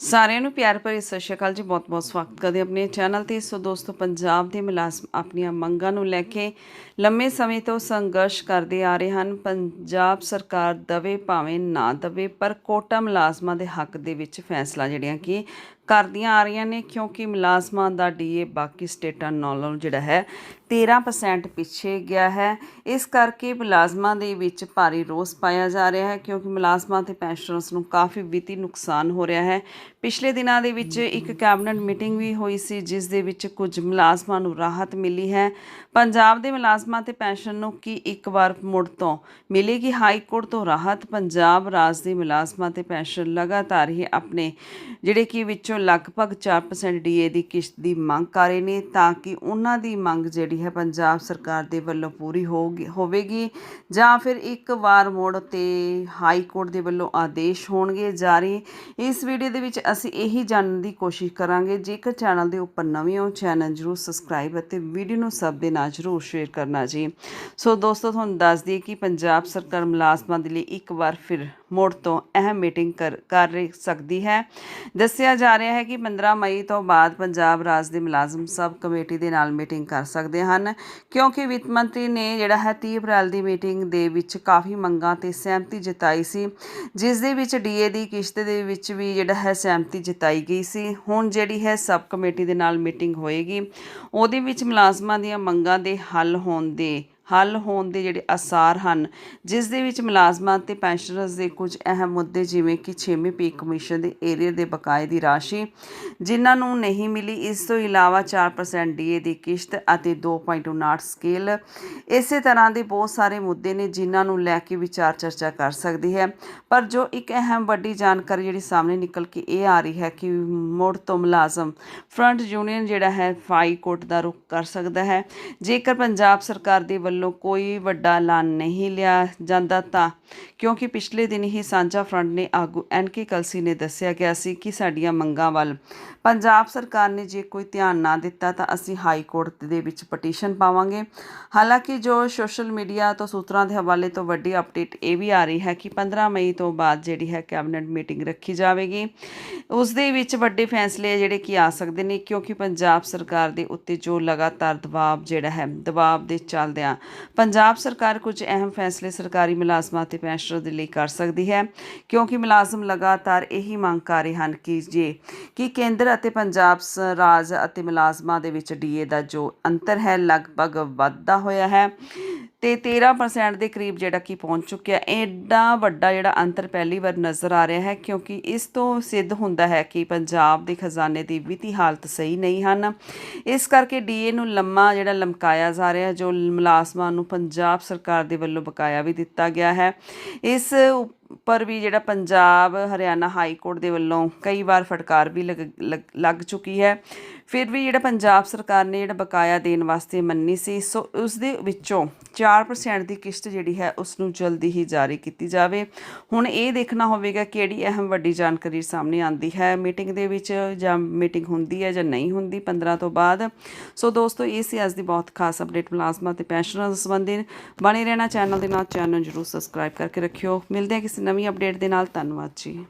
ਸਾਰਿਆਂ ਨੂੰ ਪਿਆਰ ਭਰੀ ਸਤਿ ਸ਼੍ਰੀ ਅਕਾਲ ਜੀ। ਬਹੁਤ-ਬਹੁਤ ਸਵਾਗਤ ਕਰਦੇ ਆਪਣੇ ਚੈਨਲ ਤੇ। ਸੋ ਦੋਸਤੋ, ਪੰਜਾਬ ਦੇ ਮੁਲਾਜ਼ਮ ਆਪਣੀਆਂ ਮੰਗਾਂ ਨੂੰ ਲੈ ਕੇ ਲੰਮੇ ਸਮੇਂ ਤੋਂ ਸੰਘਰਸ਼ ਕਰਦੇ ਆ ਰਹੇ ਹਨ। ਪੰਜਾਬ ਸਰਕਾਰ ਦਵੇ ਭਾਵੇਂ ਨਾ ਦਵੇ, ਪਰ ਕੋਟਾ ਮੁਲਾਜ਼ਮਾਂ ਦੇ ਹੱਕ ਦੇ ਵਿੱਚ ਫੈਸਲਾ, ਜਿਹੜੀਆਂ ਕਿ ਕਰਦੀਆਂ ਆ ਰਹੀਆਂ ਨੇ, ਕਿਉਂਕਿ ਮੁਲਾਜ਼ਮਾਂ ਦਾ ਡੀਏ ਬਾਕੀ ਸਟੇਟਾਂ ਨਾਲੋਂ ਜਿਹੜਾ ਹੈ 13% ਪਿੱਛੇ ਗਿਆ ਹੈ। ਇਸ ਕਰਕੇ ਮੁਲਾਜ਼ਮਾਂ ਦੇ ਵਿੱਚ ਭਾਰੀ ਰੋਸ ਪਾਇਆ ਜਾ ਰਿਹਾ ਹੈ, ਕਿਉਂਕਿ ਮੁਲਾਜ਼ਮਾਂ ਤੇ ਪੈਨਸ਼ਨਰਸ ਨੂੰ ਕਾਫੀ ਵਿੱਤੀ ਨੁਕਸਾਨ ਹੋ ਰਿਹਾ ਹੈ। ਪਿਛਲੇ ਦਿਨਾਂ ਦੇ ਵਿੱਚ ਇੱਕ ਕੈਬਨਿਟ ਮੀਟਿੰਗ ਵੀ ਹੋਈ ਸੀ, ਜਿਸ ਦੇ ਵਿੱਚ ਕੁਝ ਮੁਲਾਜ਼ਮਾਂ ਨੂੰ ਰਾਹਤ ਮਿਲੀ ਹੈ। ਪੰਜਾਬ ਦੇ ਮੁਲਾਜ਼ਮਾਂ ਤੇ ਪੈਨਸ਼ਨ ਨੂੰ ਕੀ ਇੱਕ ਵਾਰ ਮੁੜ ਤੋਂ ਮਿਲੇਗੀ ਹਾਈ ਕੋਰਟ ਤੋਂ ਰਾਹਤ? ਪੰਜਾਬ ਰਾਜ ਦੇ ਮੁਲਾਜ਼ਮਾਂ ਤੇ ਪੈਨਸ਼ਨ ਲਗਾਤਾਰ ਹੀ ਆਪਣੇ ਜਿਹੜੇ ਕਿ ਵਿੱਚੋਂ ਲਗਭਗ 4% ਡੀਏ ਦੀ ਕਿਸ਼ਤ ਦੀ ਮੰਗ ਕਰ ਰਹੇ ਨੇ ਤਾਂ ਕਿ ਉਹਨਾਂ ਦੀ ਮੰਗ ਜਿਹੜੀ ਹੈ ਪੰਜਾਬ ਸਰਕਾਰ ਦੇ ਵੱਲੋਂ ਪੂਰੀ ਹੋਗੀ- ਹੋਵੇਗੀ ਜਾਂ ਫਿਰ ਇੱਕ ਵਾਰ ਮੋੜ ਤੇ ਹਾਈ ਕੋਰਟ ਦੇ ਵੱਲੋਂ ਆਦੇਸ਼ ਹੋਣਗੇ ਜਾਰੀ। ਇਸ ਵੀਡੀਓ ਦੇ ਵਿੱਚ ਅਸੀਂ ਇਹੀ ਜਾਣਨ ਦੀ ਕੋਸ਼ਿਸ਼ ਕਰਾਂਗੇ। ਜੇਕਰ ਚੈਨਲ ਦੇ ਉੱਪਰ ਨਵੇਂ ਹੋ, ਚੈਨਲ ਜਰੂਰ ਸਬਸਕ੍ਰਾਈਬ ਅਤੇ ਵੀਡੀਓ ਨੂੰ ਸਭ ਦੇ ਨਾਲ ਜਰੂਰ ਸ਼ੇਅਰ ਕਰਨਾ ਜੀ। ਸੋ ਦੋਸਤੋ, ਤੁਹਾਨੂੰ ਦੱਸ ਦਈਏ ਕਿ ਪੰਜਾਬ ਸਰਕਾਰ ਮੁਲਾਜ਼ਮਾਂ ਦੇ ਲਈ ਇੱਕ ਵਾਰ ਫਿਰ ਮੋੜ ਤੋਂ ਅਹਿਮ ਮੀਟਿੰਗ ਕਰ ਕਰ ਸਕਦੀ ਹੈ। ਦੱਸਿਆ ਜਾ ਰਿਹਾ ਹੈ ਕਿ 15 ਮਈ ਤੋਂ ਬਾਅਦ ਪੰਜਾਬ ਰਾਜ ਦੇ ਮੁਲਾਜ਼ਮ ਸਭ ਕਮੇਟੀ ਦੇ ਨਾਲ ਮੀਟਿੰਗ ਕਰ ਸਕਦੇ ਹਨ, ਕਿਉਂਕਿ ਵਿੱਤ ਮੰਤਰੀ ਨੇ ਜਿਹੜਾ ਹੈ 30 ਅਪ੍ਰੈਲ ਦੀ ਮੀਟਿੰਗ ਦੇ ਵਿੱਚ ਕਾਫੀ ਮੰਗਾਂ ਤੇ ਸਹਿਮਤੀ ਜਤਾਈ ਸੀ, ਜਿਸ ਦੇ ਵਿੱਚ ਡੀਏ ਦੀ ਕਿਸ਼ਤ ਦੇ ਵਿੱਚ ਵੀ ਜਿਹੜਾ ਹੈ ਸਹਿਮਤੀ ਜਤਾਈ ਗਈ ਸੀ। ਹੁਣ ਜਿਹੜੀ ਹੈ ਸਬ ਕਮੇਟੀ ਦੇ ਨਾਲ ਮੀਟਿੰਗ ਹੋਏਗੀ, ਉਹਦੇ ਵਿੱਚ ਮੁਲਾਜ਼ਮਾਂ ਦੀਆਂ ਮੰਗਾਂ ਦੇ ਹੱਲ ਹੋਣ ਦੇ ਹੱਲ ਹੋਣ ਦੇ ਜਿਹੜੇ ਅਸਾਰ ਹਨ, ਜਿਸ ਦੇ ਵਿੱਚ ਮੁਲਾਜ਼ਮਾਂ ਤੇ ਪੈਨਸ਼ਨਰਸ ਦੇ ਕੁਝ ਅਹਿਮ ਮੁੱਦੇ ਜਿਵੇਂ ਕਿ 6ਵੀਂ ਪੇ ਕਮਿਸ਼ਨ ਦੇ ਏਰੀਆ ਦੇ ਬਕਾਏ ਦੀ ਰਾਸ਼ੀ, ਜਿਨ੍ਹਾਂ ਨੂੰ ਨਹੀਂ ਮਿਲੀ, ਇਸ ਤੋਂ ਇਲਾਵਾ 4% ਡੀਏ ਦੀ ਕਿਸ਼ਤ ਅਤੇ 2.59 ਸਕੇਲ ਇਸੇ ਤਰ੍ਹਾਂ ਦੇ ਬਹੁਤ ਸਾਰੇ ਮੁੱਦੇ ਨੇ ਜਿਨ੍ਹਾਂ ਨੂੰ ਲੈ ਕੇ ਵਿਚਾਰ ਚਰਚਾ ਕਰ ਸਕਦੀ ਹੈ। ਪਰ ਜੋ ਇੱਕ ਅਹਿਮ ਵੱਡੀ ਜਾਣਕਾਰੀ ਜਿਹੜੀ ਸਾਹਮਣੇ ਨਿਕਲ ਕੇ ਇਹ ਆ ਰਹੀ ਹੈ ਕਿ ਮੁੜ ਤੋਂ ਮੁਲਾਜ਼ਮ ਫਰੰਟ ਯੂਨੀਅਨ ਜਿਹੜਾ ਹੈ ਫਾਈ ਕੋਰਟ ਦਾ ਰੁਖ ਕਰ ਸਕਦਾ ਹੈ। ਜੇਕਰ ਪੰਜਾਬ ਸਰਕਾਰ ਦੇ ਵੱਲੋਂ ਕੋਈ ਵੱਡਾ ਐਲਾਨ ਨਹੀਂ ਲਿਆ ਜਾਂਦਾ ਤਾਂ, ਕਿਉਂਕਿ ਪਿਛਲੇ ਦਿਨ ਹੀ ਸਾਂਝਾ ਫਰੰਟ ਨੇ ਆਗੂ ਐਨਕੇ ਕਲਸੀ ਨੇ ਦੱਸਿਆ ਗਿਆ ਸੀ ਕਿ ਸਾਡੀਆਂ ਮੰਗਾਂ ਵੱਲ ਪੰਜਾਬ ਸਰਕਾਰ ਨੇ ਜੇ ਕੋਈ ਧਿਆਨ ਨਾ ਦਿੱਤਾ ਤਾਂ ਅਸੀਂ ਹਾਈ ਕੋਰਟ ਦੇ ਵਿੱਚ ਪਟੀਸ਼ਨ ਪਾਵਾਂਗੇ। ਹਾਲਾਂਕਿ ਜੋ ਸੋਸ਼ਲ ਮੀਡੀਆ ਤੋਂ ਸੂਤਰਾਂ ਦੇ ਹਵਾਲੇ ਤੋਂ ਵੱਡੀ ਅਪਡੇਟ ਇਹ ਵੀ ਆ ਰਹੀ ਹੈ ਕਿ 15 ਮਈ ਤੋਂ ਬਾਅਦ ਜਿਹੜੀ ਹੈ ਕੈਬਨਿਟ ਮੀਟਿੰਗ ਰੱਖੀ ਜਾਵੇਗੀ। ਉਸ ਦੇ ਵਿੱਚ ਵੱਡੇ ਫੈਸਲੇ ਜਿਹੜੇ ਕੀ ਆ ਸਕਦੇ ਨੇ, ਕਿਉਂਕਿ ਪੰਜਾਬ ਸਰਕਾਰ ਦੇ ਉੱਤੇ ਜੋ ਲਗਾਤਾਰ ਦਬਾਅ ਜਿਹੜਾ ਹੈ, ਦਬਾਅ ਦੇ ਚੱਲਦਿਆਂ ਪੰਜਾਬ ਸਰਕਾਰ ਕੁਝ ਅਹਿਮ ਫੈਸਲੇ ਸਰਕਾਰੀ ਮੁਲਾਜ਼ਮਾਂ ਅਤੇ ਪੈਨਸ਼ਨਰ ਦੇ ਲਈ ਕਰ ਸਕਦੀ ਹੈ, ਕਿਉਂਕਿ ਮੁਲਾਜ਼ਮ ਲਗਾਤਾਰ ਇਹੀ ਮੰਗ ਕਰ ਰਹੇ ਹਨ ਕਿ ਜੇ, ਕਿ ਕੇਂਦਰ ਅਤੇ ਪੰਜਾਬ ਸ- ਰਾਜ ਅਤੇ ਮੁਲਾਜ਼ਮਾਂ ਦੇ ਵਿੱਚ ਡੀਏ ਦਾ ਜੋ ਅੰਤਰ ਹੈ, ਲਗਭਗ ਵੱਧਦਾ ਹੋਇਆ ਹੈ। ਤੇ 13% ਦੇ ਕਰੀਬ ਜਿਹੜਾ ਕਿ ਪਹੁੰਚ ਚੁੱਕਿਆ। ਐਡਾ ਵੱਡਾ ਜਿਹੜਾ ਅੰਤਰ ਪਹਿਲੀ ਵਾਰ ਨਜ਼ਰ ਆ ਰਿਹਾ ਹੈ, ਕਿਉਂਕਿ ਇਸ ਤੋਂ ਸਿੱਧ ਹੁੰਦਾ ਹੈ ਕਿ ਪੰਜਾਬ ਦੇ ਖਜ਼ਾਨੇ ਦੀ ਵਿੱਤੀ ਹਾਲਤ ਸਹੀ ਨਹੀਂ ਹਨ। ਇਸ ਕਰਕੇ ਡੀਏ ਨੂੰ ਲੰਮਾ ਜਿਹੜਾ ਲਮਕਾਇਆ ਜਾ ਰਿਹਾ ਜੋ ਮੁਲਾਜ਼ਮਾਂ ਨੂੰ ਪੰਜਾਬ ਸਰਕਾਰ ਦੇ ਵੱਲੋਂ ਬਕਾਇਆ ਵੀ ਦਿੱਤਾ ਗਿਆ ਹੈ। ਇਸ ਪਰ ਵੀ ਜਿਹੜਾ ਪੰਜਾਬ, ਹਰਿਆਣਾ ਹਾਈ ਕੋਰਟ ਦੇ ਵੱਲੋਂ ਕਈ ਵਾਰ ਫਟਕਾਰ ਵੀ ਲੱਗ- ਲੱਗ- ਲੱਗ ਚੁੱਕੀ ਹੈ। ਫਿਰ ਵੀ ਜਿਹੜਾ ਪੰਜਾਬ ਸਰਕਾਰ ਨੇ ਜਿਹੜਾ ਬਕਾਇਆ ਦੇਣ ਵਾਸਤੇ ਮੰਨੀ ਸੀ, ਸੋ ਉਸ ਦੇ ਵਿੱਚੋਂ 4% ਦੀ ਕਿਸ਼ਤ ਜਿਹੜੀ ਹੈ ਉਸ ਨੂੰ ਜਲਦੀ ਹੀ ਜਾਰੀ ਕੀਤੀ ਜਾਵੇ। ਹੁਣ ਇਹ ਦੇਖਣਾ ਹੋਵੇਗਾ ਕਿਹੜੀ ਅਹਿਮ ਵੱਡੀ ਜਾਣਕਾਰੀ ਸਾਹਮਣੇ ਆਉਂਦੀ ਹੈ। ਮੀਟਿੰਗ ਦੇ ਵਿੱਚ ਜਾਂ ਮੀਟਿੰਗ ਹੁੰਦੀ ਹੈ ਜਾਂ ਨਹੀਂ ਹੁੰਦੀ 15 ਤੋਂ ਬਾਅਦ। ਸੋ ਦੋਸਤੋ, ਇਹ ਸੀ ਅੱਜ ਦੀ ਬਹੁਤ ਖਾਸ ਅਪਡੇਟ ਮੁਲਾਜ਼ਮਾਂ ਤੇ ਪੈਨਸ਼ਨਰਾਂ ਸੰਬੰਧੀ। ਬਣੇ ਰਹਿਣਾ ਚੈਨਲ ਦੇ ਨਾਲ ਚੈਨਲ ਨੂੰ ਜਰੂਰ ਸਬਸਕ੍ਰਾਈਬ ਕਰਕੇ ਰੱਖਿਓ। ਮਿਲਦੇ ਹਾਂ ਕਿਸੇ ਨਵੀਂ ਅਪਡੇਟ ਦੇ ਨਾਲ ਧੰਨਵਾਦ ਜੀ।